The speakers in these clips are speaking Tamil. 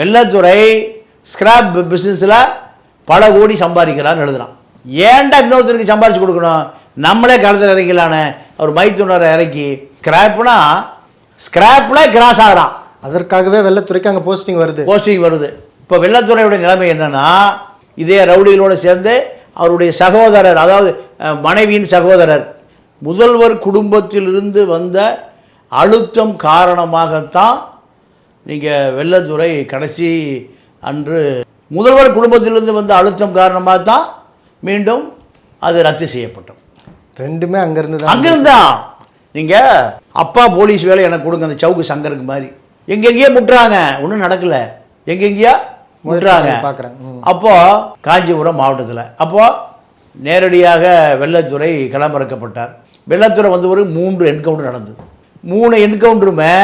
வெள்ளத்துறை ஸ்கிராப் பிஸ்னஸில் பல கோடி சம்பாதிக்கிறான்னு எழுதுறான். ஏன்டா இன்னொருத்தருக்கு சம்பாரிச்சு கொடுக்கணும்? நம்மளே களத்தில் இறங்கலான்னு அவர் மைத்துனரை இறக்கி ஸ்கிராப்னா ஸ்கிராப்பில் கிராஸ் ஆகிறான். அதற்காகவே வெள்ளத்துறைக்கு அங்கே போஸ்டிங் வருது. போஸ்டிங் வருது. இப்போ வெள்ளத்துறையுடைய நிலைமை என்னன்னா இதே ரவுடிகளோடு சேர்ந்து அவருடைய சகோதரர் அதாவது மனைவியின் சகோதரர் முதல்வர் குடும்பத்திலிருந்து வந்த அழுத்தம் காரணமாகத்தான் நீங்கள் வெள்ளத்துறை கடைசி அன்று முதல்வர் குடும்பத்திலிருந்து வந்த அழுத்தம் காரணமாக தான் மீண்டும் அது ரத்து செய்யப்பட்டது. ரெண்டுமே அங்கேருந்து தான் அங்கிருந்தா நீங்க அப்பா போலீஸ் வேலை எனக்கு கொடுங்க அந்த சவுக்கு சங்கருக்கு மாதிரி. எங்கெங்கேயோ முட்டுறாங்க ஒன்றும் நடக்கல. எங்கெங்கேயோ முட்டுறாங்க. பார்க்குறேன் ம். அப்போ காஞ்சிபுரம் மாவட்டத்தில் அப்போ நேரடியாக வெள்ளத்துறை களமிறக்கப்பட்டார். வெள்ளத்துறை வந்த ஒரு மூன்று என்கவுண்டர் நடந்தது. மூணு என்கவுண்டருமே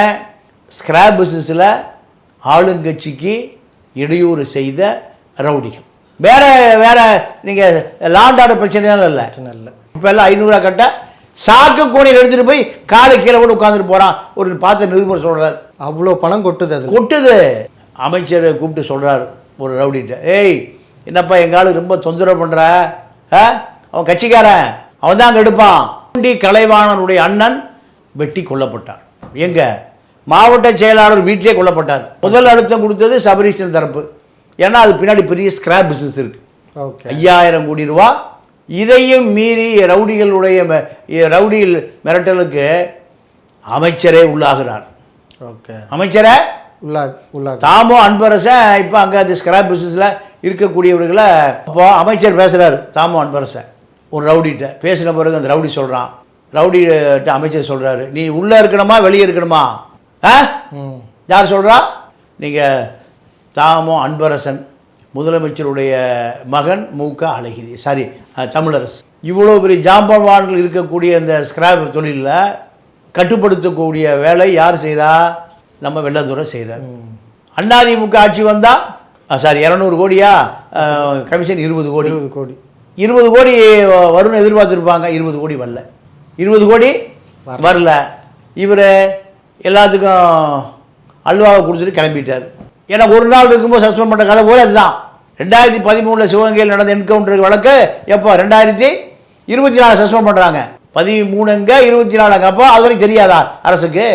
ஸ்கிராப் பிஸ்னஸில் ஆளுங்கட்சிக்கு இடையூறு செய்த ரவுடிகள். வேற வேற நீங்கள் லாண்ட் ஆர்டர் பிரச்சனைலாம் இல்லை. இல்லை. இப்போ எல்லாம் ஐநூறுரூவா கட்ட சாக்கு கோணியில் எடுத்துகிட்டு போய் காலை கீழே கூட உட்காந்துட்டு போகிறான் ஒரு பார்த்த நிருபர் சொல்கிறார் அவ்வளோ பணம் கொட்டுது அது கொட்டுது. அமைச்சர் கூப்பிட்டு சொல்கிறார் ஒரு ரவுடிட்ட. ஏய் என்னப்பா எங்கள் ஆளு ரொம்ப தொந்தரவு பண்ணுற ஆ? அவன் கட்சிக்காரன். அவன் தான் அங்கே எடுப்பான். குண்டி கலைவாணனுடைய அண்ணன் வெட்டி கொல்லப்பட்டார் எங்க? மாவட்ட செயலாளர் வீட்டிலே கொல்லப்பட்டார். முதல் அழுத்தம் கொடுத்தது சபரீசன் தரப்பு. ஏன்னா அது பின்னாடி பெரிய ஸ்கிராப் பிஸ்னஸ் இருக்கு. ஓகே. ஐயாயிரம் கோடி ரூபா. இதையும் மீறி ரவுடிகளுடைய ரவுடிகள் மிரட்டலுக்கு அமைச்சரே உள்ளாகிறார். ஓகே. அமைச்சரே? உள்ளா உள்ளா தாமோ அன்பரசன் இப்போ அங்கே அந்த ஸ்கிராப் பிஸ்னஸில் இருக்கக்கூடியவர்களை அப்போ அமைச்சர் பேசுகிறாரு தாமோ அன்பரசன் ஒரு ரவுடிகிட்ட பேசின பிறகு அந்த ரவுடி சொல்கிறான் ரவுடிகிட்ட அமைச்சர் சொல்கிறாரு நீ உள்ளே இருக்கணுமா வெளியே இருக்கணுமா? யார் சொல்கிறா நீங்கள் தாமோ அன்பரசன் முதலமைச்சருடைய மகன் மூக்க அழகிரி. சாரி தமிழரசு. இவ்வளோ பெரிய ஜாம்பவான்கள் இருக்கக்கூடிய இந்த ஸ்கிராப் தொழிலில் கட்டுப்படுத்தக்கூடிய வேலை யார் செய்கிறா நம்ம வெள்ளத்துறை செய்கிறார் அதிமுக ஆட்சி வந்தால் சாரி இரநூறு கோடியா? கமிஷன் இருபது கோடி. இருபது கோடி. இருபது கோடி வரும்னு எதிர்பார்த்துருப்பாங்க இருபது கோடி வரல. இருபது கோடி வரல. இவர் எல்லாத்துக்கும் அல்வாவை கொடுத்துட்டு கிளம்பிட்டார். ஏன்னா ஒரு நாள் இருக்கும்போது சஸ்பெண்ட் பண்ண கதை போல அதுதான். ரெண்டாயிரத்தி பதிமூணில் சிவகங்கையில் நடந்த என்கவுண்டர் வழக்கு எப்போ? ரெண்டாயிரத்தி இருபத்தி நாலு சஸ்பெண்ட் பண்ணுறாங்க பதிமூணுங்க இருபத்தி நாலுங்க. அப்போ அது வரைக்கும் தெரியாதா அரசுக்கு?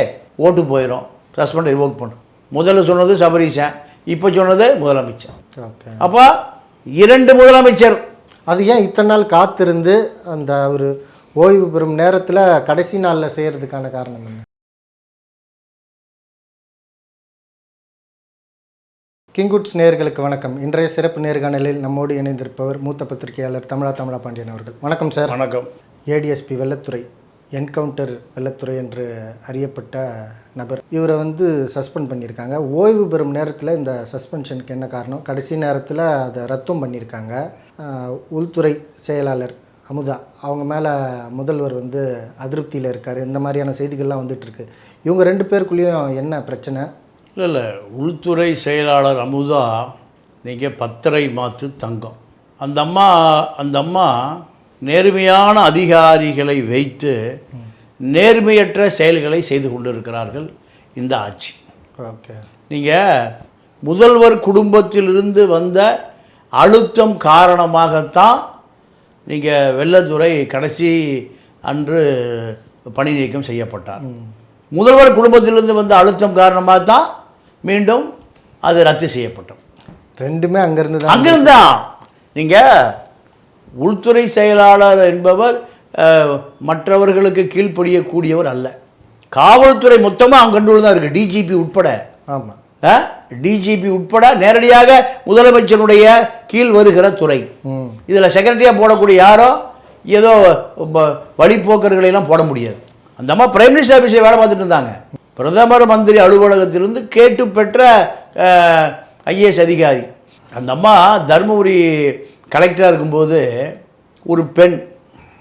ஓட்டு போயிடும் சஸ்பெண்ட் ரிவோக் பண்ணும். முதல்ல சொன்னது சபரீசன் இப்போ சொன்னது முதலமைச்சர். ஓகே. அப்போ இரண்டு முதலமைச்சர். அது ஏன் இத்தனை நாள் காத்திருந்து அந்த ஒரு ஓய்வு பெறும் நேரத்தில் கடைசி நாளில் செய்கிறதுக்கான காரணம் என்ன? கிங்குட்ஸ் நேயர்களுக்கு வணக்கம். இன்றைய சிறப்பு நேர்காணலில் நம்மோடு இணைந்திருப்பவர் மூத்த பத்திரிகையாளர் தமிழா தமிழா பாண்டியன் அவர்கள். வணக்கம் சார். வணக்கம். ஏடிஎஸ்பி வெள்ளத்துறை என்கவுண்டர் வெள்ளத்துறை என்று அறியப்பட்ட நபர். இவரை வந்து சஸ்பெண்ட் பண்ணியிருக்காங்க. ஓய்வு பெறும் நேரத்தில் இந்த சஸ்பென்ஷனுக்கு என்ன காரணம்? கடைசி நேரத்தில் அதை ரத்தும் பண்ணியிருக்காங்க. உள்துறை செயலாளர் அமுதா. அவங்க மேலே முதல்வர் வந்து அதிருப்தியில் இருக்கார். இந்த மாதிரியான செய்திகள்லாம் வந்துட்டுருக்கு இவங்க ரெண்டு பேருக்குள்ளேயும் என்ன பிரச்சனை? இல்லை இல்லை. உள்துறை செயலாளர் அமுதா நீங்கள் பத்தரை மாற்று தங்கம். அந்த அம்மா அந்த அம்மா நேர்மையான அதிகாரிகளை வைத்து நேர்மையற்ற செயல்களை செய்து கொண்டிருக்கிறார்கள் இந்த ஆட்சி. ஓகே. நீங்கள் முதல்வர் குடும்பத்திலிருந்து வந்த அழுத்தம் காரணமாகத்தான் நீங்கள் வெள்ளத்துறை கடைசி அன்று பணி நீக்கம் செய்யப்பட்டார். முதல்வர் குடும்பத்திலிருந்து வந்த அழுத்தம் காரணமாக தான் மீண்டும் அது ரத்து செய்யப்பட்டது ரெண்டுமே அங்கேருந்து தான் அங்கிருந்தா நீங்கள் உள்துறை செயலாளர் என்பவர் மற்றவர்களுக்கு கீழ்ப்படியக்கூடியவர் அல்ல. காவல்துறை மொத்தமாக அவங்க கண்ட்ரோல் தான் இருக்குது டிஜிபி உட்பட. ஆமாம் டிஜிபி உட்பட நேரடியாக முதலமைச்சருடைய கீழ் வருகிற துறை. இதில் செக்ரட்டரியாக போடக்கூடிய யாரோ ஏதோ வ- வழிப்போக்கர்களை எல்லாம் போட முடியாது. அந்த அம்மா பிரைம் மினிஸ்டர் ஆஃபீஸில் வேலை பார்த்துட்டு இருந்தாங்க. பிரதமர் மந்திரி அலுவலகத்திலிருந்து கேட்டு பெற்ற ஐஏஎஸ் அதிகாரி. அந்த அம்மா தருமபுரி கலெக்டராக இருக்கும்போது ஒரு பெண்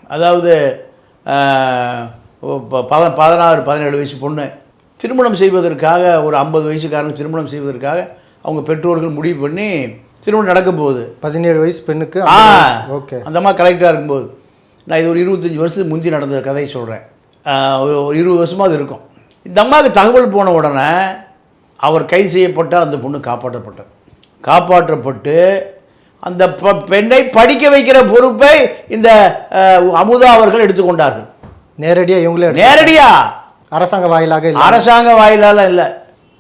அதாவது பத- பதினாறு பதினேழு வயசு பொண்ணு. திருமணம் செய்வதற்காக ஒரு ஐம்பது வயசுக்காரங்க திருமணம் செய்வதற்காக அவங்க பெற்றோர்கள் முடிவு பண்ணி திருமணம் நடக்க போகுது. பதினேழு வயசு பெண்ணுக்கு ஆ ஓகே. அந்த அம்மா கலெக்டராக இருக்கும்போது. நான் இது ஒரு இருபத்தஞ்சி வருஷத்துக்கு முந்தி நடந்த கதையை சொல்கிறேன் ஒரு இருபது வருஷமாக அது இருக்கும். இந்த அம்மாவுக்கு தகவல் போன உடனே அவர் கைது செய்யப்பட்டால் அந்த பொண்ணு காப்பாற்றப்பட்டார் காப்பாற்றப்பட்டு அந்த ப- பெண்ணை படிக்க வைக்கிற பொறுப்பை இந்த அமுதா அவர்கள் எடுத்துக்கொண்டார்கள். நேரடியாக இவங்களே எடுத்து- நேரடியா! அரசாங்க வாயிலாக அரசாங்க வாயிலால இல்லை.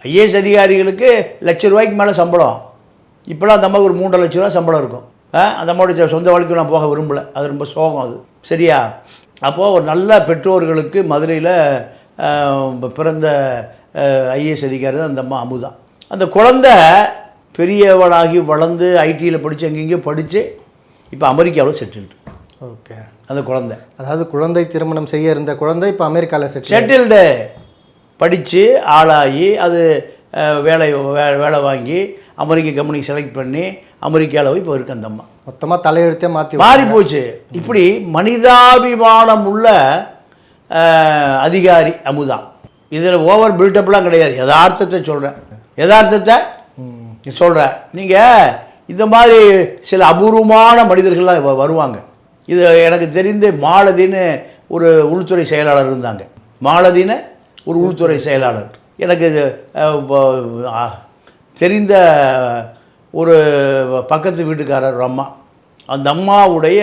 ஐஏஎஸ் அதிகாரிகளுக்கு லட்ச ரூபாய்க்கு மேலே சம்பளம். இப்போலாம் அந்த அம்மாவுக்கு ஒரு மூன்றரை லட்ச ரூபா சம்பளம் இருக்கும். அந்த அம்மாவுடைய சொந்த வாழ்க்கைக்கு நான் போக விரும்பல. அது ரொம்ப சோகம் அது. சரியா? அப்போது ஒரு நல்ல பெற்றோர்களுக்கு மதுரையில் பிறந்த ஐஏஎஸ் அதிகாரி தான் அந்த அம்மா அமுதா. அந்த குழந்தை பெரியவளாகி வளர்ந்து ஐடியில் படித்து எங்கெங்கேயோ படித்து இப்போ அமெரிக்காவில் செட்டில்டு ஓகே. அந்த குழந்தை. அதாவது குழந்தை திருமணம் செய்ய இருந்த குழந்தை இப்போ அமெரிக்காவில் செட்டில் செட்டில்டு படித்து ஆளாகி அது வேலை வே- வேலை வாங்கி அமெரிக்க கம்பெனி செலக்ட் பண்ணி அமெரிக்காவில் போய் இப்போ இருக்கு அந்த அம்மா. மொத்தமாக தலையெழுத்தே மாற்றி மாறி போச்சு. இப்படி மனிதாபிமானம் உள்ள அதிகாரி அமுதா. இதில் ஓவர் பில்டப்லாம் கிடையாது. யதார்த்தத்தை சொல்கிறேன் யதார்த்தத்தை சொல்கிறேன் நீங்கள் இந்த மாதிரி சில அபூர்வமான மனிதர்கள்லாம் வருவாங்க. இது எனக்கு தெரிந்து மாலதின்னு ஒரு உள்துறை செயலாளர் இருந்தாங்க. மாலதின்னு ஒரு உள்துறை செயலாளர். எனக்கு தெரிந்த ஒரு பக்கத்து வீட்டுக்காரர் அம்மா. அந்த அம்மாவுடைய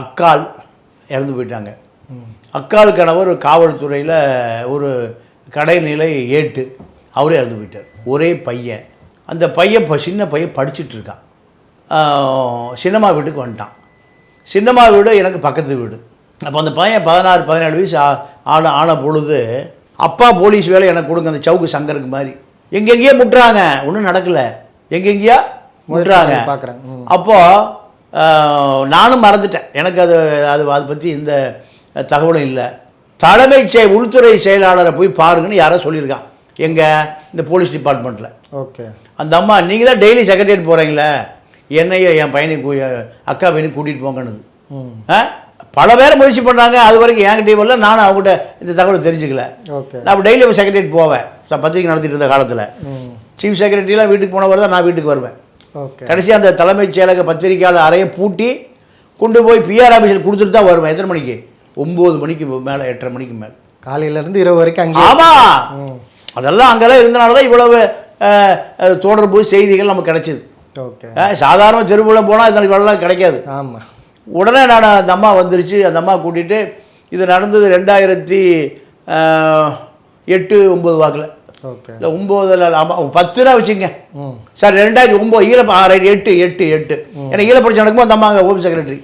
அக்காள் இறந்து போயிட்டாங்க. அக்காள் கணவர் காவல்துறையில் ஒரு கடைநிலை ஏட்டு. அவரே இறந்து போயிட்டார். ஒரே பையன். அந்த பையன் இப்போ சின்ன பையன் ஆஹ் சின்னம்மா வீட்டுக்கு வந்துட்டான். சின்னம்மா வீடு எனக்கு பக்கத்து வீடு. அப்போ அந்த பையன் பதினாறு பதினேழு வயசு ஆன ஆன பொழுது அப்பா போலீஸ் வேலை எனக்கு கொடுங்க அந்த சவுக்கு சங்கருக்கு மாதிரி. எங்கெங்கேயோ முட்டுறாங்க. ஒன்றும் நடக்கலை. எங்கெங்கேயோ முட்டுறாங்க. பார்க்குறேன் ம். அப்போ ஆஹ், நானும் மறந்துட்டேன். எனக்கு அது அது அதை பற்றி இந்த தகவலும் இல்லை. தலைமைச் செய உள்துறை செயலாளரை போய் பாருங்கன்னு யாரோ சொல்லியிருக்கான். எங்க இந்த போலீஸ் டிபார்ட்மெண்ட்டில் ஓகே. அந்த அம்மா நீங்கள் தான் டெய்லி செக்ரட்டரியேட் போகிறீங்களே என்னையும் என் பையனை கூ- அக்கா பையனை கூட்டிகிட்டு போங்கன்னுது? பல பேர் முயற்சி பண்ணுறாங்க அது வரைக்கும் என்கிட்ட வரல. நானும் அவங்ககிட்ட இந்த தகவலை தெரிஞ்சுக்கல. ஓகே. நான் டெய்லி செக்ரட்டரியேட் போவேன். பத்திரிக்கை நடத்திட்டு இருந்த காலத்தில். சீஃப் செக்ரட்டரிலாம் வீட்டுக்கு போனவர் தான் நான் வீட்டுக்கு வருவேன். ஓகே. கடைசி அந்த தலைமைச் செயலக பத்திரிக்கையாளர் அறையை பூட்டி கொண்டு போய் பிஆர் ஆஃபீஸில் கொடுத்துட்டு தான் வருவேன். எத்தனை மணிக்கு? ஒம்பது மணிக்கு மேலே எட்டரை மணிக்கு மேலே. காலையிலேருந்து இரவு வரைக்கும் அங்கே ஆமாம் அதெல்லாம் அங்கெல்லாம் இருந்தனால தான் இவ்வளவு தொடர்பு செய்திகள் நமக்கு கிடைச்சிது. ஓகே. சாதாரண தெருவில் போனால் இதற்கு வெள்ளம் கிடைக்காது. ஆமாம் உடனே நான் அந்த அம்மா வந்துருச்சு. அந்த அம்மா கூட்டிகிட்டு இது நடந்தது ரெண்டாயிரத்தி எட்டு ஒம்பது வாக்கில். ஓகே. இல்லை ஒம்போதில் ஆமாம் பத்து ரூபா வச்சுங்க சார் ரெண்டாயிரத்தி ஒம்பது ஈழ ரைட் எட்டு எட்டு எட்டு. எனக்கு ஈழ படிச்சு நடக்கும்போது அந்த அம்மா ஹோம் செக்ரட்டரி.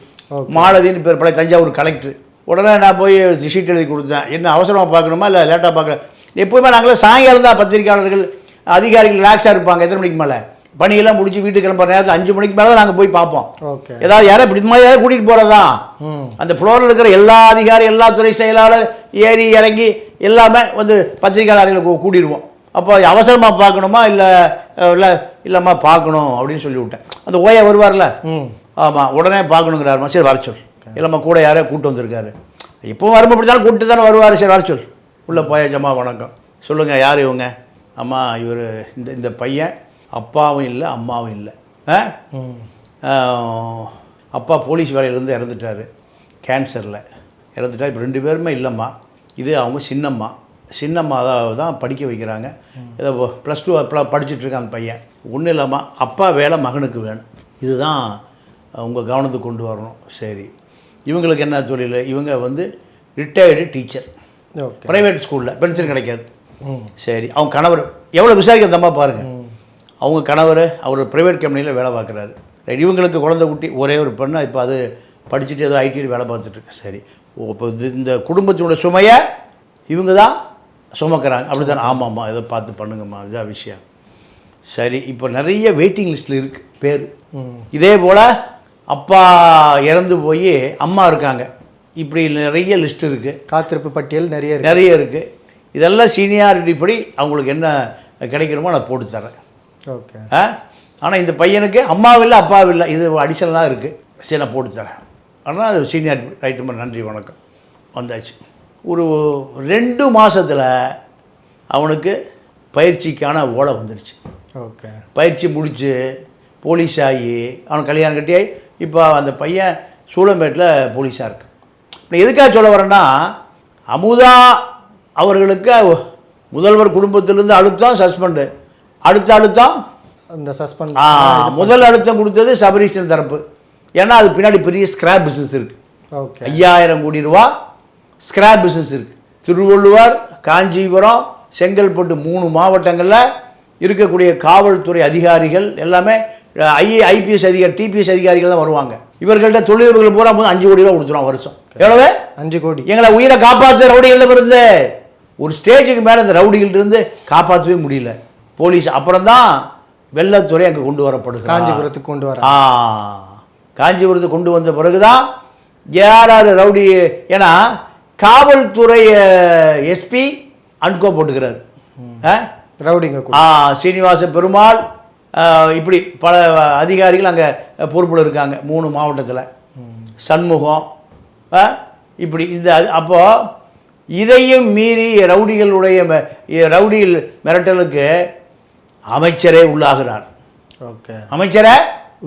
மாலதின்னு பேர் பழைய தஞ்சாவூர் கலெக்டர். உடனே நான் போய் ஷீட் எழுதி கொடுத்தேன். என்ன அவசரமாக பார்க்கணுமா? இல்லை லேட்டாக பார்க்க எப்போவுமே நாங்களாம் சாயங்காலம் தான் பத்திரிக்கையாளர்கள் அதிகாரிகள் ரிலாக்ஸாக இருப்பாங்க. எத்தனை மணிக்கு மேலே? பணியெல்லாம் முடிச்சு வீட்டுக்கு கிளம்புற நேரத்தில் அஞ்சு மணிக்கு மேலே தான் நாங்கள் போய் பார்ப்போம். ஓகே. ஏதாவது யாரும் இப்படி மாதிரி யாராவது கூட்டிகிட்டு போகிறது அந்த ஃப்ளோரில் இருக்கிற எல்லா அதிகாரி எல்லா துறை செயலாளர் ஏறி இறங்கி எல்லாமே வந்து பத்திரிகையாளர்களை கூட்டிடுவோம். அப்போ அவசரமாக பார்க்கணுமா? இல்லை இல்லை இல்லைம்மா பார்க்கணும் அப்படின்னு சொல்லி விட்டேன் அந்த ஓயா வருவார்ல? ஆமாம் உடனே பார்க்கணுங்கிறாருமா சரி வர சொல் இல்லைம்மா கூட யாரையோ கூட்டு வந்திருக்காரு. இப்போ வரும்போது பிடிச்சாலும் கூப்பிட்டு தானே வருவார் சரி வர சொல் உள்ளே ஜம்மா வணக்கம். சொல்லுங்கள் யார் இவங்க? அம்மா இவர் இந்த இந்த பையன். அப்பாவும் இல்லை அம்மாவும் இல்லை. ஆ? அப்பா போலீஸ் வேலையிலேருந்து இறந்துட்டார். கேன்சரில். இறந்துட்டார். இப்போ ரெண்டு பேருமே இல்லைம்மா. இது அவங்க சின்னம்மா. சின்னம்மா தான் தான் படிக்க வைக்கிறாங்க. ஏதோ ப்ளஸ் டூ படிச்சுட்ருக்கான் அந்த பையன். ஒன்றும் இல்லைம்மா அப்பா வேலை மகனுக்கு வேணும். இதுதான் உங்கள் கவனத்துக்கு கொண்டு வரணும். சரி. இவங்களுக்கு என்ன தொழில்? இவங்க வந்து ரிட்டையர்டு டீச்சர் ப்ரைவேட் ஸ்கூலில் பென்ஷன் கிடைக்காது. சரி அவங்க கணவர் எவ்வளோ விசாரிக்க அந்த அம்மா பாருங்கள் அவங்க கணவர் அவர் ப்ரைவேட் கம்பெனியில் வேலை பார்க்குறாரு. ரைட் இவங்களுக்கு குழந்தை குட்டி ஒரே ஒரு பெண்ணு இப்போ அது படிச்சுட்டு ஏதோ ஐடியில் வேலை பார்த்துட்டு இருக்கு. சரி. இப்போ இது இந்த குடும்பத்தினோட சுமையை இவங்க தான் சுமக்கிறாங்க. அப்படி தானே ஆமாம்மா ஏதோ பார்த்து பண்ணுங்கம்மா இதுதான் விஷயம். சரி இப்போ நிறைய வெயிட்டிங் லிஸ்ட்டில் இருக்குது பேர். இதே போல் அப்பா இறந்து போய் அம்மா இருக்காங்க. இப்படி நிறைய லிஸ்ட் இருக்குது காத்திருப்பு பட்டியல் நிறைய நிறைய இருக்குது இதெல்லாம் சீனியாரிட்டி படி அவங்களுக்கு என்ன கிடைக்கணுமோ நான் போட்டு தரேன் ஓகே. ஆ? ஆனால் இந்த பையனுக்கு அம்மாவில்லை அப்பாவில்லை இது அடிஷனலாக இருக்குது சரி நான் போட்டு தரேன் ஆனால் அது சீனியாரிட்டி ரைட்டு நன்றி வணக்கம். வந்தாச்சு. ஒரு ரெண்டு மாசத்துல அவனுக்கு பயிற்சிக்கான ஓலை வந்துருச்சு. ஓகே. பயிற்சி முடித்து போலீஸ் ஆகி அவன் கல்யாணம் கட்டி இப்போ அந்த பையன் சூளம்பேட்டில் போலீஸாக இருக்கு. நான் எதுக்காக சொல்ல வரேன்னா அமுதா அவர்களுக்கு முதல்வர் குடும்பத்திலேருந்து அழுத்தம் சஸ்பெண்டு. அடுத்த அழுத்தம்? இந்த சஸ்பெண்ட். முதல் அழுத்தம் கொடுத்தது சபரீஷன் தரப்பு. ஏன்னா அது பின்னாடி பெரிய ஸ்கிராப் பிஸ்னஸ் இருக்கு. ஓகே. ஐயாயிரம் கோடி ரூபா ஸ்கிராப் பிஸ்னஸ் இருக்கு. திருவள்ளுவர் காஞ்சிபுரம் செங்கல்பட்டு மூணு மாவட்டங்களில் இருக்கக்கூடிய காவல்துறை அதிகாரிகள் எல்லாமே ஐ ஐபிஎஸ் அதிகாரி டிபிஎஸ் அதிகாரிகள் தான் வருவாங்க. இவர்கள்ட்ட தொழிலதிபர்கள் பூரா போது அஞ்சு கோடி ரூபா கொடுத்துருவோம் வருஷம். எவ்வளவு? அஞ்சு கோடி. எங்களை உயிரை காப்பாற்ற ரவுடிகளிடம் இருந்து ஒரு ஸ்டேஜுக்கு மேலே இந்த ரவுடிகள் இருந்து காப்பாற்றவே முடியல. போலீஸ் அப்புறம் தான் வெள்ளத்துறை அங்கே கொண்டு வரப்படுது காஞ்சிபுரத்துக்கு கொண்டு வர. ஆ காஞ்சிபுரத்துக்கு கொண்டு வந்த பிறகுதான் யார் யார் ரவுடி ஏன்னா காவல்துறை எஸ்பி அன்கோ போட்டுக்கிறார்? ரவுடிங்க ஆ சீனிவாச பெருமாள் இப்படி பல அதிகாரிகள் அங்கே பொறுப்பில் இருக்காங்க மூணு மாவட்டத்தில். சண்முகம் இப்படி இந்த அது- அப்போ இதையும் மீறி ரவுடிகளுடைய ம- ரவுடிகள் மிரட்டலுக்கு அமைச்சரே உள்ளாகிறார். ஓகே. அமைச்சரை?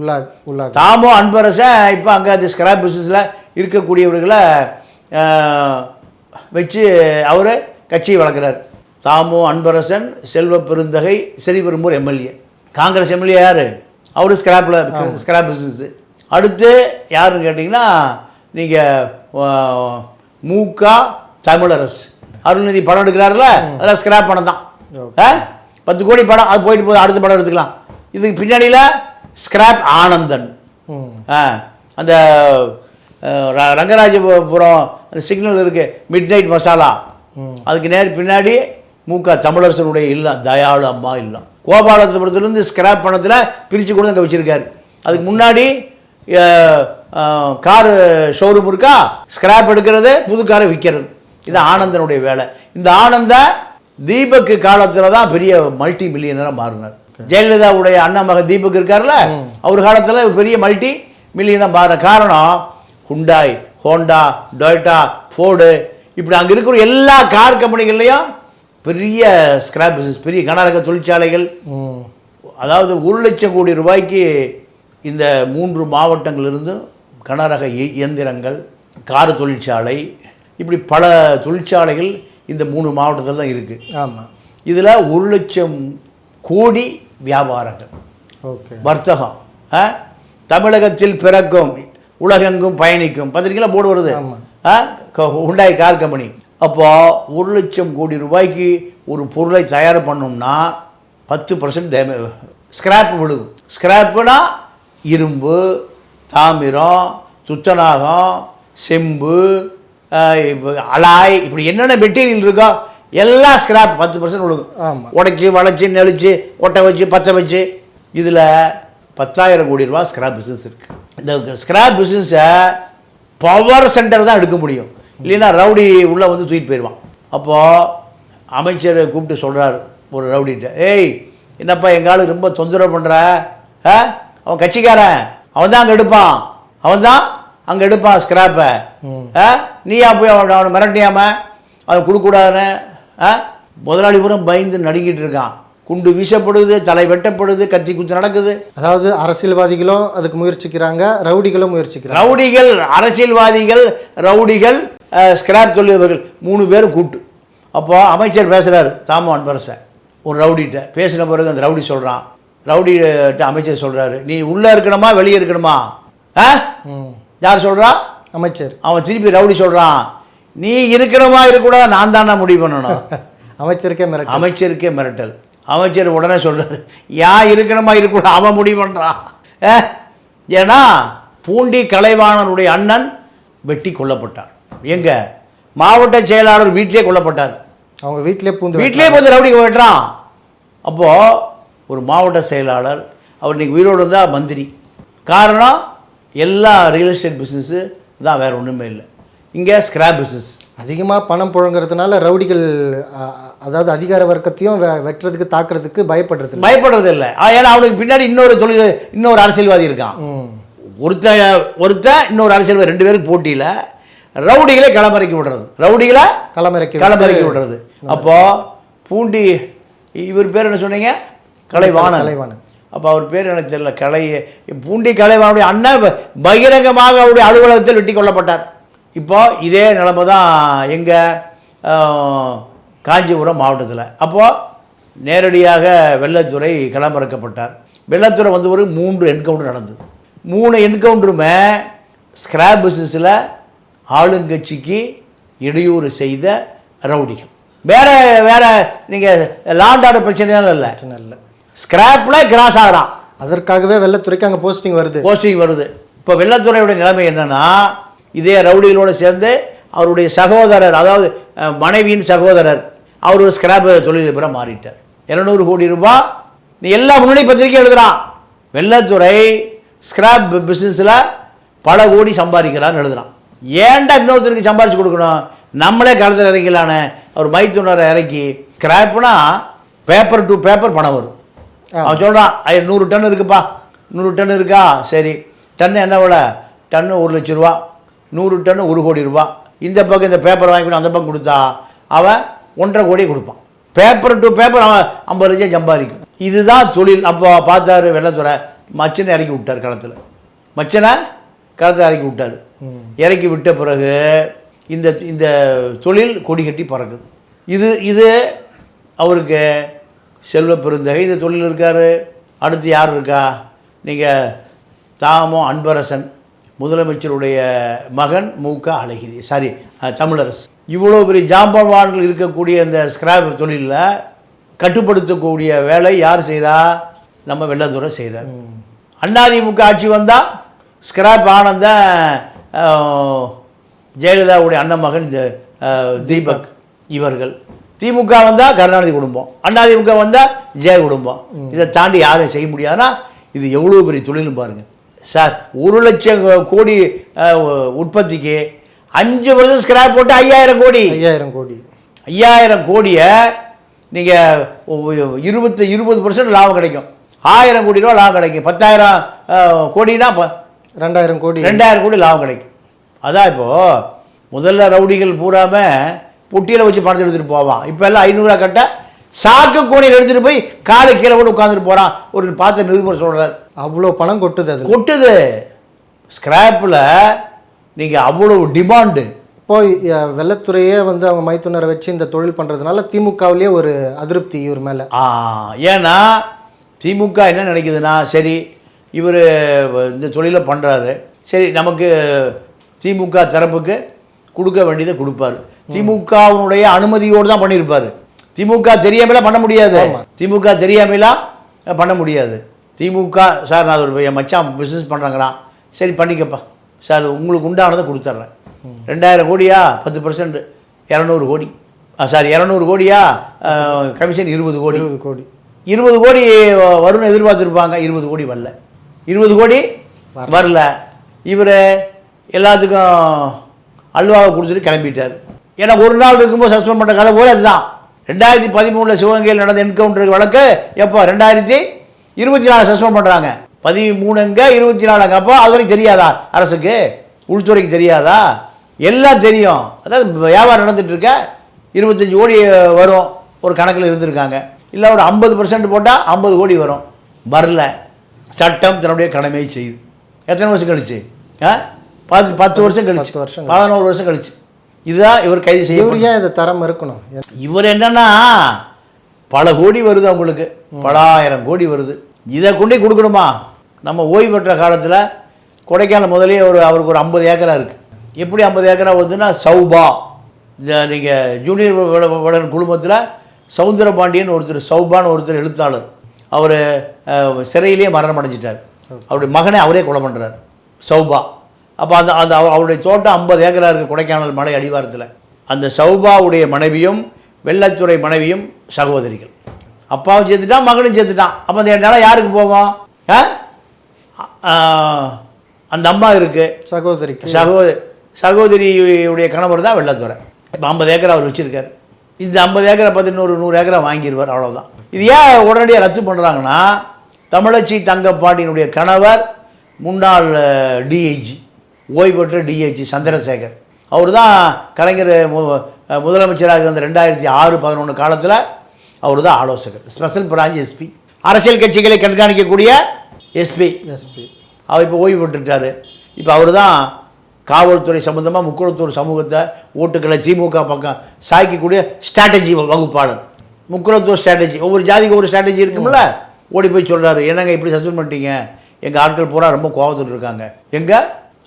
உள்ளா உள்ளா தாமோ அன்பரசன் இப்போ அங்கே அந்த ஸ்கிராப் பிஸ்னஸில் இருக்கக்கூடியவர்களை வச்சு அவர் கட்சியை வளர்க்குறார். தாமோ அன்பரசன் செல்வ பெருந்தகை ஸ்ரீபெரும்பூர் எம்எல்ஏ. காங்கிரஸ் எம்எல்ஏ யார்? அவர் ஸ்கிராப்பில் ஸ்கிராப் பிஸ்னஸ் அடுத்து யாருன்னு கேட்டிங்கன்னா நீங்கள் மூகா தமிழரசு அருள்நிதி படம் எடுக்கிறாருல அதெல்லாம் ஸ்கிராப் படம் தான். ஆ? பத்து கோடி படம் அது போயிட்டு போகுது அடுத்த படம் எடுத்துக்கலாம். இதுக்கு பின்னாடியில் ஸ்கிராப் ஆனந்தன். அந்த ரங்கராஜபுரம் அந்த சிக்னல் இருக்கு மிட் நைட் மசாலா அதுக்கு நேர் பின்னாடி மூக்கா தமிழரசனுடைய இல்லம் தயாளு அம்மா இல்லம். கோபாலபுரத்துலேருந்து ஸ்கிராப் பணத்தில் பிரித்து கூட அங்கே வச்சுருக்காரு. அதுக்கு முன்னாடி காரு ஷோரூம் இருக்கா? ஸ்கிராப் எடுக்கிறது புது காரை விற்கிறது இது ஆனந்தனுடைய வேலை. இந்த ஆனந்த தீபக்கு காலத்தில் தான் பெரிய மல்டி மில்லியனராக மாறினார். ஜெயலலிதாவுடைய அண்ணா மகன் தீபக் இருக்கார்ல அவர் காலத்தில் பெரிய மல்டி மில்லியனாக மாற காரணம் ஹுண்டாய் ஹோண்டா டொயோட்டா ஃபோர்டு இப்படி அங்கே இருக்கிற எல்லா கார் கம்பெனிகள்லையும் பெரிய ஸ்கிராப் பிசினஸ் பெரிய கனரக தொழிற்சாலைகள். அதாவது ஒரு லட்சம் கோடி ரூபாய்க்கு இந்த மூன்று மாவட்டங்களிலிருந்தும் கனரக இய- இயந்திரங்கள் கார் தொழிற்சாலை இப்படி பல தொழிற்சாலைகள் இந்த மூணு மாவட்டத்தில் தான் இருக்குது ஆமாம் இதில் ஒரு லட்சம் கோடி வியாபாரங்கள். ஓகே. வர்த்தகம் ஆ? தமிழகத்தில் பிறக்கும் உலகெங்கும் பயணிக்கும். பத்திரிக்கையில் போர்டு வருது. ஆ? Hyundai car company. அப்போ ஒரு லட்சம் கோடி ரூபாய்க்கு ஒரு பொருளை தயார் பண்ணோம்னா பத்து பர்சன்ட் டேமே ஸ்கிராப் விழுகும். ஸ்கிராப்புனா இரும்பு தாமிரம் துத்தநாகம் செம்பு அலாய் இப்படி என்னென்ன மெட்டீரியல் இருக்கோ எல்லாம் ஸ்கிராப் பத்து பர்சன்ட் விழுகும். உடைச்சி வளைச்சி நெளிச்சு ஒட்டை வச்சு பற்ற வச்சு இதில் பத்தாயிரம் கோடி ரூபா ஸ்கிராப் பிஸ்னஸ் இருக்குது இந்த ஸ்கிராப் பிஸ்னஸை பவர் சென்டர் தான் எடுக்க முடியும். இல்லைன்னா ரவுடி உள்ளே வந்து தூக்கிட்டு போயிடுவான். அப்போது அமைச்சர் கூப்பிட்டு சொல்கிறாரு ஒரு ரவுடிகிட்ட ஏய் என்னப்பா எங்கள் ஆளு ரொம்ப தொந்தரவு பண்ணுற ஆ? அவன் கட்சிக்காரன். அவன் தான் அங்கே எடுப்பான். அவன் தான் அங்கே எடுப்பான் ஸ்கிராப்பை ஆ? நீயா போய் அவன் அவனை மிரட்டியாமல் அவன் கொடுக்கூடாதுன்னு ஆ? முதலாளி பூரா பயந்து நடுங்கிட்டு இருக்கான். குண்டு வீசப்படுது தலை வெட்டப்படுது கத்தி குத்து நடக்குது. அதாவது அரசியல்வாதிகளும் அதுக்கு முயற்சிக்கிறாங்க ரவுடிகளும் முயற்சிக்கிறாங்க. ரவுடிகள் அரசியல்வாதிகள் ரவுடிகள் ஸ்கிராப் தொழிலவர்கள் மூணு பேர் கூட்டு. அப்போ அமைச்சர் பேசுகிறாரு தாமோ அன்பரசன் ஒரு ரவுடிகிட்ட பேசின பிறகு அந்த ரவுடி சொல்கிறான் ரவுடிகிட்ட அமைச்சர் சொல்கிறாரு நீ உள்ளே இருக்கணுமா வெளியே இருக்கணுமா? ஆ? யார் சொல்கிறா அமைச்சர். அவன் திருப்பி ரவுடி சொல்கிறான் நீ இருக்கணுமா இருக்கக்கூடாது நான் தானே முடிவு பண்ணணும். அமைச்சருக்கே மிரட்டல். அமைச்சருக்கே மிரட்டல். அமைச்சர் உடனே சொல்றாரு யா இருக்கணுமா இருக்கக்கூடாது அவன் முடிவு பண்ணுறான் ஏன்னா பூண்டி கலைவாணனுடைய அண்ணன் வெட்டி கொல்லப்பட்டார். எங்க? மாவட்ட செயலாளர் வீட்டிலே கொல்லப்பட்டார். அவங்க வீட்டிலே பூந்து வீட்டிலே வந்து ரவுடி வெட்டுறான். அப்போது ஒரு மாவட்ட செயலாளர் அவர் இன்னைக்கு உயிரோடு இருந்தால் மந்திரி. காரணம் எல்லா ரியல் எஸ்டேட் பிஸ்னஸ்ஸு தான் வேறு ஒன்றுமே இல்லை. இங்கே ஸ்கிராப் பிஸ்னஸ் அதிகமாக பணம் புழங்குறதுனால ரவுடிகள் அதாவது அதிகார வர்க்கத்தையும் வெ- வெட்டுறதுக்கு தாக்குறதுக்கு பயப்படுறது. பயப்படுறது இல்லை. ஏன்னா அவனுக்கு பின்னாடி இன்னொரு தொழில் இன்னொரு அரசியல்வாதி இருக்கான். ஒருத்த ஒருத்தன் இன்னொரு அரசியல்வாதி ரெண்டு பேருக்கு போட்டியில் ரவுடிகளை களமிறக்கி விடுறது. ரவுடிகளை களமிறக்கி களமிறக்கி விடுறது. அப்போ பூண்டி இவர் பேர் என்ன சொன்னீங்க? கலைவாணன். கலைவாணன். அப்போ அவர் பேர் எனக்கு தெரியல. கலை பூண்டி கலைவானுடைய அண்ணன் பகிரங்கமாக அவருடைய அலுவலகத்தில் வெட்டி கொல்லப்பட்டார். இப்போ இதே நிலைமை தான் எங்கள் காஞ்சிபுரம் மாவட்டத்தில். அப்போது நேரடியாக வெள்ளத்துறை களமிறக்கப்பட்டார். வெள்ளத்துறை வந்து ஒரு மூன்று என்கவுண்டர் நடந்தது. மூணு என்கவுண்டருமே ஸ்கிராப் பிஸ்னஸில் ஆளுங்கட்சிக்கு இடையூறு செய்த ரவுடிகள். வேற வேற நீங்கள் லாண்ட் ஆர்டர் பிரச்சனையால இல்லை. பிரச்சனை இல்லை. ஸ்கிராப்பில் கிராஸ் ஆகிறான். அதற்காகவே வெள்ளத்துறைக்கு அங்கே போஸ்டிங் வருது. போஸ்டிங் வருது. இப்போ வெள்ளத்துறையோட நிலைமை என்னன்னா இதே ரவுடிகளோடு சேர்ந்து அவருடைய சகோதரர் அதாவது மனைவியின் சகோதரர் அவர் ஒரு ஸ்கிராப் தொழிலதிபராக மாறிட்டார். இரநூறு கோடி ரூபாய் நீ எல்லா முன்னணி பத்திரிக்கை எழுதுறான். வெள்ளத்துறை ஸ்கிராப் பிஸ்னஸில் பல கோடி சம்பாதிக்கிறான்னு எழுதுறான். ஏன்டா இன்னொருத்தருக்கு சம்பாரிச்சு கொடுக்கணும்? நம்மளே களத்தில் இறங்கிக்கலான்னு அவர் மைத்துனரை இறக்கி ஸ்கிராப்னா பேப்பர் டு பேப்பர் பணம் வரும். அவன் சொல்கிறான் ஐயா நூறு டன் இருக்குப்பா. நூறு டன் இருக்கா? சரி. டன்னு என்ன விலை? டன்னு ஒரு லட்ச ரூபா. நூறு டன்னு ஒரு கோடி ரூபா. இந்த பக்கம் இந்த பேப்பர் வாங்கி கொண்டு அந்த பக்கம் கொடுத்தா அவன் ஒன்றரை கோடி கொடுப்பான். பேப்பர் டு பேப்பர் அவன் ஐம்பது லட்சம் சம்பாதிக்கும். இதுதான் தொழில். அப்போ பார்த்தாரு வெள்ளத்துறை மச்சனை இறக்கி விட்டார் களத்தில். மச்சனை களத்தில் இறக்கி விட்டார். இறக்கி விட்ட பிறகு இந்த இந்த தொழில் கொடி கட்டி பறக்குது. இது இது அவருக்கு செல்வ பெருந்தகை. இந்த தொழில் இருக்கார். அடுத்து யார் இருக்கா? நீங்கள் தாமோ அன்பரசன். முதலமைச்சருடைய மகன் மு க அழகிரி. சாரி தமிழரசு. இவ்வளோ பெரிய ஜாம்பவான்கள் இருக்கக்கூடிய இந்த ஸ்கிராப் தொழிலில் கட்டுப்படுத்தக்கூடிய வேலை யார் செய்கிறா நம்ம வெள்ளத்துறை செய்கிறார் அதிமுக ஆட்சி வந்தால் ஸ்கிராப் ஆனந்த ஜெயலலிதாவுடைய அண்ணன் மகன் இந்த தீபக் இவர்கள். திமுக வந்தால் கருணாநிதி குடும்பம். அதிமுக வந்தால் ஜெய குடும்பம். இதை தாண்டி யாரும் செய்ய முடியாதுன்னா இது எவ்வளோ பெரிய தொழிலும் பாருங்க. சார் ஒரு லட்சம் கோடி உற்பத்திக்கு அஞ்சு வருஷம் ஸ்கிராப் போட்டு ஐயாயிரம் கோடி. ஐயாயிரம் கோடி. ஐயாயிரம் கோடியை நீங்கள் இருபத்து இருபது பர்சன்ட் லாபம் கிடைக்கும். ஆயிரம் கோடி ரூபா லாபம் கிடைக்கும். பத்தாயிரம் கோடினா ரெண்டாயிரம் கோடி. ரெண்டாயிரம் கோடி லாபம் கிடைக்கும். அதான் இப்போது முதல்ல ரவுடிகள் பூராம புட்டியில் வச்சு பணத்தை எடுத்துகிட்டு போவான். இப்போ எல்லாம் ஐநூறுரூவா கட்ட சாக்கு கோணியில் எடுத்துகிட்டு போய் காலை கீழே போட்டு உட்காந்துட்டு போகிறான் ஒரு பார்த்த நிருபர் சொல்கிறார் அவ்வளோ பணம் கொட்டுது அது கொட்டுது. ஸ்கிராப்பில் நீங்கள் அவ்வளோ டிமாண்டு இப்போ வெள்ளத்துறையே வந்து அவங்க மைத்துனரை வச்சு இந்த தொழில் பண்ணுறதுனால திமுகவிலேயே ஒரு அதிருப்தி இவர் மேலே. ஆ, ஏன்னா திமுக என்ன நினைக்குதுன்னா சரி இவர் இந்த தொழிலை பண்ணுறாரு சரி நமக்கு திமுக தரப்புக்கு கொடுக்க வேண்டியதை கொடுப்பாரு. திமுகவினுடைய அனுமதியோடு தான் பண்ணியிருப்பாரு. திமுக தெரியாமலாம் பண்ண முடியாது. திமுக தெரியாமலாம் பண்ண முடியாது. திமுக சார் நான் ஒரு என் மச்சான் பிஸ்னஸ் பண்ணுறாங்கிறான் சரி பண்ணிக்கப்பா. சார் உங்களுக்கு உண்டானதை கொடுத்துட்றேன் ரெண்டாயிரம் கோடியா? பத்து பர்சன்ட் இரநூறு கோடி. சாரி இரநூறு கோடியா? கமிஷன் இருபது கோடி. இருபது கோடி. இருபது கோடி வரும்னு எதிர்பார்த்துருப்பாங்க. இருபது கோடி வரல. இருபது கோடி வரல. இவர் எல்லாத்துக்கும் அல்வாவை கொடுத்துட்டு கிளம்பிட்டார். ஏன்னா ஒரு நாள் இருக்கும்போது சஸ்பெண்ட் பண்ண கதை போல அதுதான். ரெண்டாயிரத்தி பதிமூணில் சிவகங்கையில் நடந்த என்கவுண்டர் வழக்கு எப்போ? ரெண்டாயிரத்தி இருபத்தி நாலு சஸ்பெண்ட் பண்ணுறாங்க பதிமூணுங்க இருபத்தி நாலுங்க அப்போ? அது வரைக்கும் தெரியாதா அரசுக்கு? உள்துறைக்கு தெரியாதா? எல்லாம் தெரியும். அதாவது வியாபாரம் நடந்துட்டு இருக்க இருபத்தஞ்சி கோடி வரும். ஒரு கணக்கில் இருந்திருக்காங்க. இல்லை ஒரு ஐம்பது பர்சன்ட் போட்டால் ஐம்பது கோடி வரும். வரல. சட்டம் தன்னுடைய கடமையை செய்யுது. எத்தனை வருஷம் கழிச்சு? ஆ? பத்து பத்து வருஷம் கழிச்சு. வருஷம் பதினோரு வருஷம் கழிச்சு. இதுதான் இவர் கைது செய்ய இவர் ஏன் இதை தரம் இருக்கணும் இவர் என்னன்னா பல கோடி வருது அவங்களுக்கு. பல ஆயிரம் கோடி வருது. இதை கொண்டே கொடுக்கணுமா? நம்ம ஓய்வு பெற்ற காலத்தில் கொடைக்கானல் முதலே ஒரு அவருக்கு ஒரு ஐம்பது ஏக்கரா இருக்குது எப்படி ஐம்பது ஏக்கரா வருதுன்னா சௌபா. இந்த நீங்கள் ஜூனியர் விட- விடன் குழுமத்தில் சவுந்தரபாண்டியன் ஒருத்தர் சௌபான்னு ஒருத்தர் எழுத்தாளர். அவர் சிறையிலேயே மரணம் அடைஞ்சிட்டார். அவருடைய மகனை அவரே கொலை பண்ணுறார் சௌபா. அப்போ அந்த அந்த அவ- அவருடைய தோட்டம் ஐம்பது ஏக்கரா இருக்குது கொடைக்கானல் மலை அடிவாரத்தில். அந்த சௌபாவுடைய மனைவியும் வெள்ளத்துறை மனைவியும் சகோதரிகள். அப்பாவும் சேர்த்துட்டான் மகனும் சேர்த்துட்டான். அப்போ அந்த நிலம் யாருக்கு? ஆ, அந்த அம்மா இருக்குது சகோதரிக்கு. சகோதரி சகோதரியுடைய கணவர் தான் வெள்ளத்துறை. இப்போ ஐம்பது ஏக்கர் அவர் வச்சுருக்காரு. இந்த ஐம்பது ஏக்கரை பற்றி இன்னொரு நூறு ஏக்கரை வாங்கிடுவார் அவ்வளவுதான். இது ஏன் உடனடியாக ரத்து பண்ணுறாங்கன்னா தமிழச்சி தங்கப்பாண்டியினுடைய கணவர் முன்னாள் டிஐஜி ஓய்வு பெற்ற டிஐஜி சந்திரசேகர். அவர் தான் கலைஞர் முதலமைச்சராக இருந்த ரெண்டாயிரத்தி ஆறு பதினொன்று காலத்தில் அவர் தான் ஆலோசகர். ஸ்பெஷல் பிரான்ச் எஸ்பி அரசியல் கட்சிகளை கண்காணிக்கக்கூடிய எஸ்பி எஸ்பி அவர் இப்போ ஓய்வு பெற்றுட்டார் இப்போ அவர் தான் காவல்துறை சம்மந்தமாக முக்குளத்தூர் சமூகத்தை ஓட்டுக்களை திமுக பக்கம் சாய்க்கக்கூடிய ஸ்ட்ராட்டஜி வகுப்பாளர். முக்குலத்துவ ஸ்ட்ராட்டஜி ஒவ்வொரு ஜாதிக்கு ஒரு ஸ்ட்ராட்டஜி இருக்கும்ல? ஓடி போய் சொல்றாரு. என்னங்க இப்படி சஸ்பெண்ட் பண்ணிட்டீங்க? எங்கள் ஆட்கள் பூரா ரொம்ப கோவத்தில் இருக்காங்க எங்க?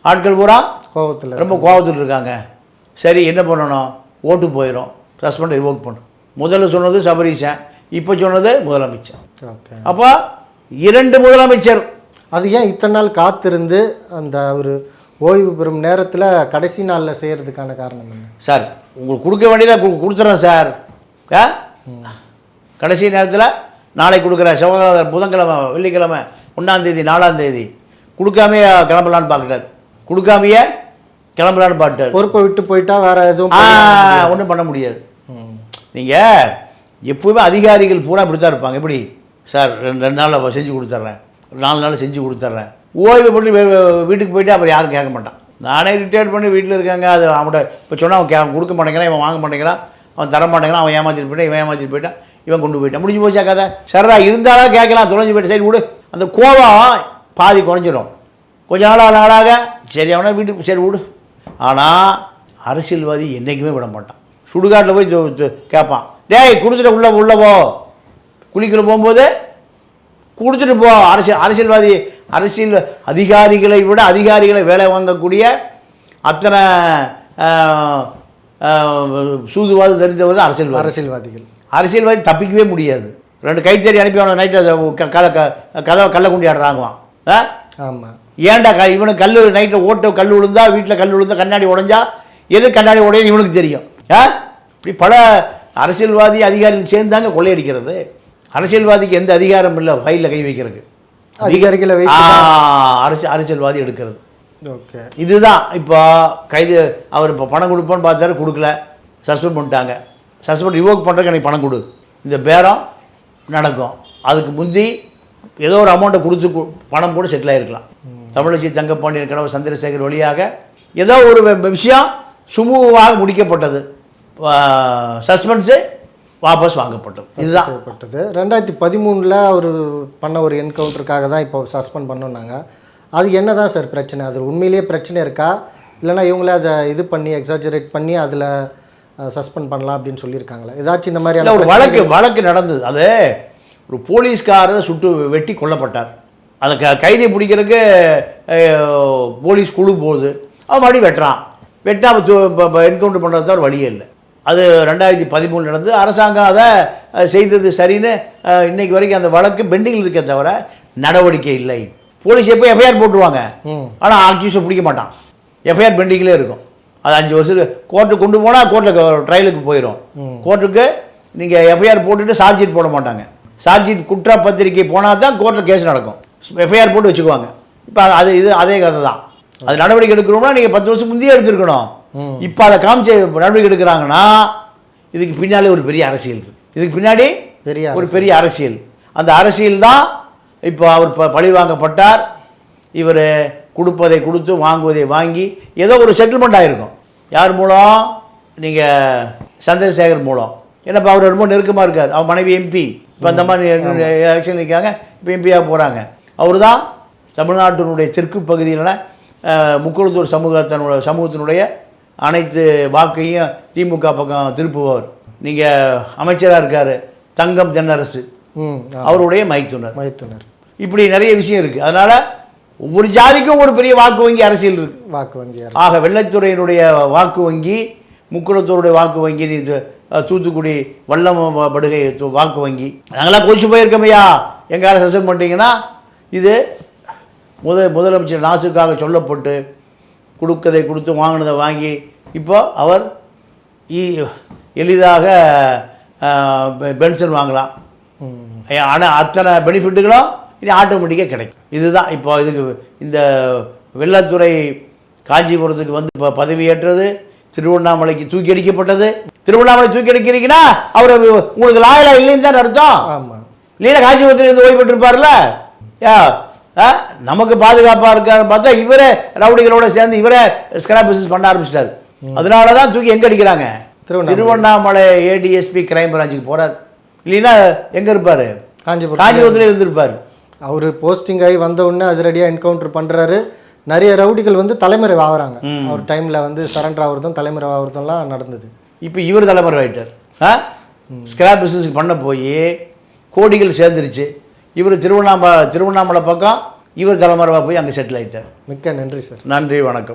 ஆட்கள் பூரா கோவத்தில் ரொம்ப கோவத்தில் இருக்காங்க. சரி என்ன பண்ணணும்? ஓட்டு போயிடும் சஸ்பெண்ட் ரிவோக் பண்ணும் முதல்ல சொன்னது சபரீசன் இப்போ சொன்னது முதலமைச்சர். ஓகே. அப்போ இரண்டு முதலமைச்சர். அது ஏன் இத்தனை நாள் காத்திருந்து அந்த ஒரு ஓய்வு பெறும் நேரத்தில் கடைசி நாளில் செய்கிறதுக்கான காரணம் என்ன? சார் உங்களுக்கு கொடுக்க வேண்டியதை கு- கொடுத்துறேன் சார். ஆ? கடைசி நேரத்தில் நாளைக்கு கொடுக்குறேன். செவ்வாய் புதன்கிழமை வெள்ளிக்கிழமை ஒன்றாந்தேதி நாலாந்தேதி கொடுக்காமையே கிளம்பலான்னு பார்க்குறாரு. கொடுக்காமையே கிளம்பலான்னு பார்த்துட்டார் பொறுப்பை விட்டு போயிட்டா வேற எதுவும் ஒன்றும் பண்ண முடியாது. நீங்கள் எப்போவுமே அதிகாரிகள் பூரா இப்படி தான் இருப்பாங்க. எப்படி? சார் ரெண்டு ரெண்டு நாளில் செஞ்சு கொடுத்துட்றேன் நாலு நாள் செஞ்சு கொடுத்துட்றேன் ஓய்வு பண்ணி வீட்டுக்கு போயிட்டு அப்புறம் யாரும் கேட்க மாட்டான். நானே ரிட்டையர்ட் பண்ணி வீட்டில் இருக்காங்க. அது அவன்கிட்ட இப்போ சொன்னால் அவன் கே கொடுக்க மாட்டேங்கிறான் இவன் வாங்க மாட்டேங்கிறான் அவன் தர மாட்டேங்கிறான் அவன் ஏமாத்திட்டு போயிட்டான் இவன் ஏமாத்திட்டு போயிட்டான் இவன் கொண்டு போயிட்டான். முடிஞ்சு போச்சா கதை? சரிடா இருந்தாலும் கேட்கலாம். தொலைஞ்சு போயிட்டு சரி விடு. அந்த கோபம் பாதி குறைஞ்சிரும். கொஞ்ச நாளாக நாளாக சரி அவனை வீட்டுக்கு சரி விடு. ஆனால் அரசியல்வாதி என்றைக்குமே விட மாட்டான். சுடுகாட்டில் போய் கேட்பான் டேய் குடிச்சிட்டு உள்ளே உள்ள போ. குளிக்கிற போகும்போது கொடுத்துட்டு போ. அரசியல் அரசியல்வாதி அரசியல் அதிகாரிகளை விட அதிகாரிகளை வேலை வாங்கக்கூடிய அத்தனை சூதுவாது தெரிந்தவர் தான் அரசியல்வாதி. அரசியல்வாதிகள். அரசியல்வாதி தப்பிக்கவே முடியாது. ரெண்டு கைத்தறி அனுப்பி அவனை நைட்டு கதை கதவை கல்லை குண்டி ஆடுறாங்குவான் ஆமாம் ஏன்டா க இவனுக்கு கல் நைட்டில் ஓட்ட கல் விழுந்தா வீட்டில் கல் விழுந்தா கண்ணாடி உடைஞ்சா எது கண்ணாடி உடையுது இவனுக்கு தெரியும். ஆ? இப்படி பல அரசியல்வாதி அதிகாரிகள் சேர்ந்தாங்க கொள்ளையடிக்கிறது. அரசியல்வாதிக்கு எந்த அதிகாரம் இல்லை ஃபைலில் கை வைக்கிறதுக்கு. அதிகாரிகளை அரசியல் அரசியல்வாதி எடுக்கிறது. ஓகே. இதுதான் இப்போ கைது அவர் இப்போ பணம் கொடுப்போன்னு பார்த்தாரு கொடுக்கல. சஸ்பெண்ட் பண்ணிட்டாங்க. சஸ்பெண்ட் ரிவோக் பண்ணுறதுக்கு எனக்கு பணம் கொடு. இந்த பேரம் நடக்கும். அதுக்கு முந்தி ஏதோ ஒரு அமௌண்ட்டை கொடுத்து பணம் கூட செட்டில் ஆகிருக்கலாம் தமிழச்சி தங்கப்பாண்டியன் கணவர் சந்திரசேகர் வழியாக ஏதோ ஒரு விஷயம் சுமூகமாக முடிக்கப்பட்டது. சஸ்பென்ஸு வாபஸ் வாங்கப்பட்டது. இதுதான். செய்யப்பட்டது. ரெண்டாயிரத்தி பதிமூணில் அவர் பண்ண ஒரு என்கவுண்டருக்காக தான் இப்போ சஸ்பெண்ட் பண்ணோன்னாங்க அது என்ன தான் சார் பிரச்சனை? அது உண்மையிலேயே பிரச்சனை இருக்கா? இல்லைன்னா இவங்களே அதை இது பண்ணி எக்ஸாஜரேட் பண்ணி அதில் சஸ்பெண்ட் பண்ணலாம் அப்படின்னு சொல்லியிருக்காங்களா. ஏதாச்சும் இந்த மாதிரியான ஒரு வழக்கு வழக்கு நடந்தது. அது ஒரு போலீஸ்காரர் சுட்டு வெட்டி கொல்லப்பட்டார். அதை க கைதி பிடிக்கிறதுக்கு போலீஸ் குழு போகுது. அவன் மறுபடியும் வெட்டுறான். வெட்டா என்கவுண்டர் பண்ணுறது தவிர வழியே இல்லை. அது ரெண்டாயிரத்தி பதிமூணு நடந்தது. அரசாங்கம் அதை செய்தது சரின்னு இன்னைக்கு வரைக்கும் அந்த வழக்கு பெண்டிங்கில் இருக்கே தவிர நடவடிக்கை இல்லை. போலீஸ் எப்போ எஃப்ஐஆர் போட்டுருவாங்க. ஆனால் அக்யூஸை பிடிக்க மாட்டான். எஃப்ஐஆர் பெண்டிங்கிலே இருக்கும். அது அஞ்சு வருஷத்துக்கு கோர்ட்டுக்கு கொண்டு போனால் கோர்ட்டில் ட்ரையலுக்கு போயிடும் கோர்ட்டுக்கு நீங்கள் எஃப்ஐஆர் போட்டுட்டு சார்ஜ் ஷீட் போட மாட்டாங்க. சார்ஜ் ஷீட் குற்றப்பத்திரிக்கை போனால் தான் கோர்ட்டில் கேஸ் நடக்கும். எஃப்ஐஆர் போட்டு வச்சுக்குவாங்க. இப்போ அது இது அதே கதை தான் அது நடவடிக்கை எடுக்கணும்னா நீங்கள் பத்து வருஷம் முந்தையே எடுத்துருக்கணும். இப்போ அதை காமிச்சு நடவடிக்கை எடுக்கிறாங்கன்னா இதுக்கு பின்னாலே ஒரு பெரிய அரசியல் இதுக்கு பின்னாடி பெரிய ஒரு பெரிய அரசியல். அந்த அரசியல் தான் இப்போ அவர் ப பழி வாங்கப்பட்டார். இவர் கொடுப்பதை கொடுத்து வாங்குவதை வாங்கி ஏதோ ஒரு செட்டில்மெண்ட் ஆகிருக்கும் யார் மூலம்? நீங்கள் சந்திரசேகர் மூலம். ஏன்னா அவர் ரொம்ப நெருக்கமாக இருக்கார். அவன் மனைவி எம்பி இப்போ அந்த மாதிரி எலெக்ஷன் நிற்காங்க இப்போ எம்பியாக போகிறாங்க அவர் தான் தமிழ்நாட்டினுடைய தெற்கு பகுதியில் முக்குளத்தூர் சமூகத்தினுடைய சமூகத்தினுடைய அனைத்து வாக்கையும் திமுக பக்கம் திருப்புபவர். நீங்கள் அமைச்சராக இருக்கார் தங்கம் தென்னரசு. ம் அவருடைய மைத்துனர். மைத்துனர். இப்படி நிறைய விஷயம் இருக்குது அதனால் ஒவ்வொரு ஜாதிக்கும் ஒரு பெரிய வாக்கு வங்கி அரசியல் இருக்கு. வாக்கு வங்கி. ஆக வெள்ளைத்துறையினுடைய வாக்கு வங்கி முக்குளத்தூருடைய வாக்கு வங்கி நீ தூத்துக்குடி வல்லம் படுகை வாக்கு வங்கி. நாங்களாம் கொச்சு போயிருக்கோமையா எங்கால சஸ்பெண்ட் பண்ணிட்டீங்கன்னா இது முத முதலமைச்சர் நாசுக்காக சொல்லப்பட்டு கொடுக்கதை கொடுத்து வாங்கினதை வாங்கி இப்போ அவர் எளிதாக பென்ஷன் வாங்கலாம். ஆனால் அத்தனை பெனிஃபிட்டுகளும் இனி ஆட்டோமேட்டிக்காக கிடைக்கும். இதுதான் இப்போ இதுக்கு இந்த வெள்ளத்துறை காஞ்சிபுரத்துக்கு வந்து இப்போ பதவியேற்றது திருவண்ணாமலைக்கு தூக்கி அடிக்கப்பட்டது. திருவண்ணாமலை தூக்கி அடிக்கிறீங்கன்னா அவர் உங்களுக்கு லாயலா இல்லைன்னு தான் அர்த்தம்? இல்லைன்னா காஞ்சிபுரத்தில் இருந்து ஓய்வு பெற்றிருப்பார்ல நமக்கு பாதுகாப்பாக இருக்காரு பார்த்தா இவரே ரவுடிகளோட சேர்ந்து இவரே ஸ்கிராப் பிசினஸ் பண்ண ஆரம்பிச்சிட்டாரு. அதனால தான் தூக்கி எங்கே அடிக்கிறாங்க? திருவண்ணாமலை. ஏடிஎஸ்பி கிரைம் பிரான்ச்சுக்கு போறார். இல்லைன்னா எங்கே இருப்பார்? காஞ்சிபுரம் காஞ்சிபுரத்தில் இருந்திருப்பார். அவர் போஸ்டிங் ஆகி வந்த உடனே அதிரடியாக என்கவுண்டர் பண்ணுறாரு நிறைய ரவுடிகள் வந்து தலைமறை ஆகுறாங்க. அவர் டைமில் வந்து சரண்டர் ஆகுறதும் தலைமறை ஆகுறதும்லாம் நடந்தது. இப்போ இவர் தலைமுறை ஆயிட்டார். ஆ? ஸ்கிராப் பிஸ்னஸ் பண்ண போய் கோடிகள் சேர்ந்துருச்சு. இவர் திருவண்ணாமலை திருவண்ணாமலை பக்கம் இவர் தலைமறைவாக போய் அங்கே செட்டில் ஆயிட்டார். மிக்க நன்றி சார். நன்றி வணக்கம்.